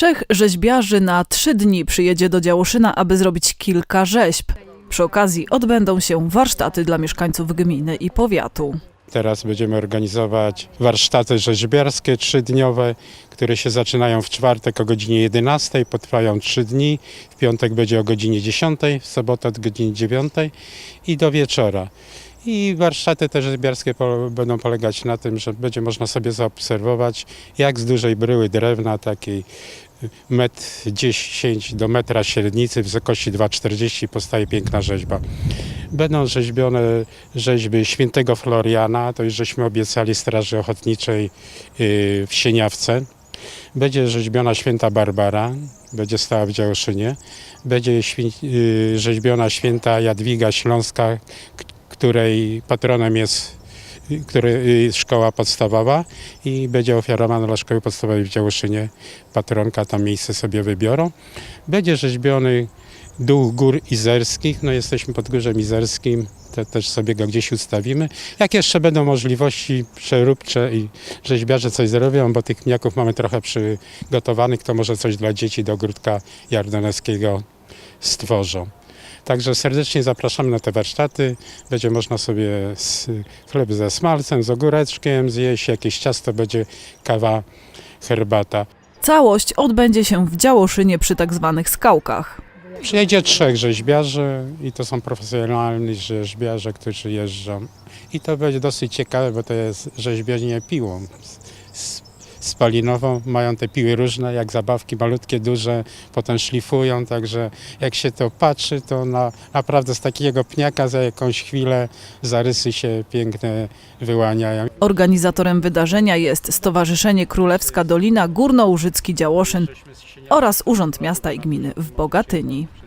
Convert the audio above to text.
Trzech rzeźbiarzy na trzy dni przyjedzie do Działoszyna, aby zrobić kilka rzeźb. Przy okazji odbędą się warsztaty dla mieszkańców gminy i powiatu. Teraz będziemy organizować warsztaty rzeźbiarskie trzydniowe, które się zaczynają w czwartek o godzinie 11, potrwają trzy dni. W piątek będzie o godzinie 10, w sobotę o godzinie 9 i do wieczora. I warsztaty te rzeźbiarskie będą polegać na tym, że będzie można sobie zaobserwować, jak z dużej bryły drewna, takiej metr 10 do metra średnicy, wysokości 2,40 powstaje piękna rzeźba. Będą rzeźbione rzeźby świętego Floriana, to już żeśmy obiecali Straży Ochotniczej yy, w Sieniawce. Będzie rzeźbiona święta Barbara, będzie stała w Działoszynie. Będzie yy, rzeźbiona święta Jadwiga Śląska, której patronem jest który, yy, szkoła podstawowa i będzie ofiarowana dla szkoły podstawowej w Działoszynie. Patronka tam miejsce sobie wybiorą. Będzie rzeźbiony Duch Gór Izerskich, no jesteśmy pod Górzem Izerskim, te, też sobie go gdzieś ustawimy. Jak jeszcze będą możliwości przeróbcze i rzeźbiarze coś zrobią, bo tych mniaków mamy trochę przygotowanych, to może coś dla dzieci do ogródka jardoneckiego stworzą. Także serdecznie zapraszamy na te warsztaty. Będzie można sobie z, chleb ze smalcem, z ogóreczkiem zjeść, jakieś ciasto, będzie kawa, herbata. Całość odbędzie się w Działoszynie przy tak zwanych skałkach. Przyjedzie trzech rzeźbiarzy i to są profesjonalni rzeźbiarze, którzy jeżdżą. I to będzie dosyć ciekawe, bo to jest rzeźbienie piłą s- spalinową. Mają te piły różne, jak zabawki, malutkie, duże, potem szlifują, także jak się to patrzy, to na, naprawdę z takiego pniaka za jakąś chwilę zarysy się piękne wyłaniają. Organizatorem wydarzenia jest Stowarzyszenie Królewska Dolina Górnołużycki Działoszyn oraz Urząd Miasta i Gminy w Bogatyni.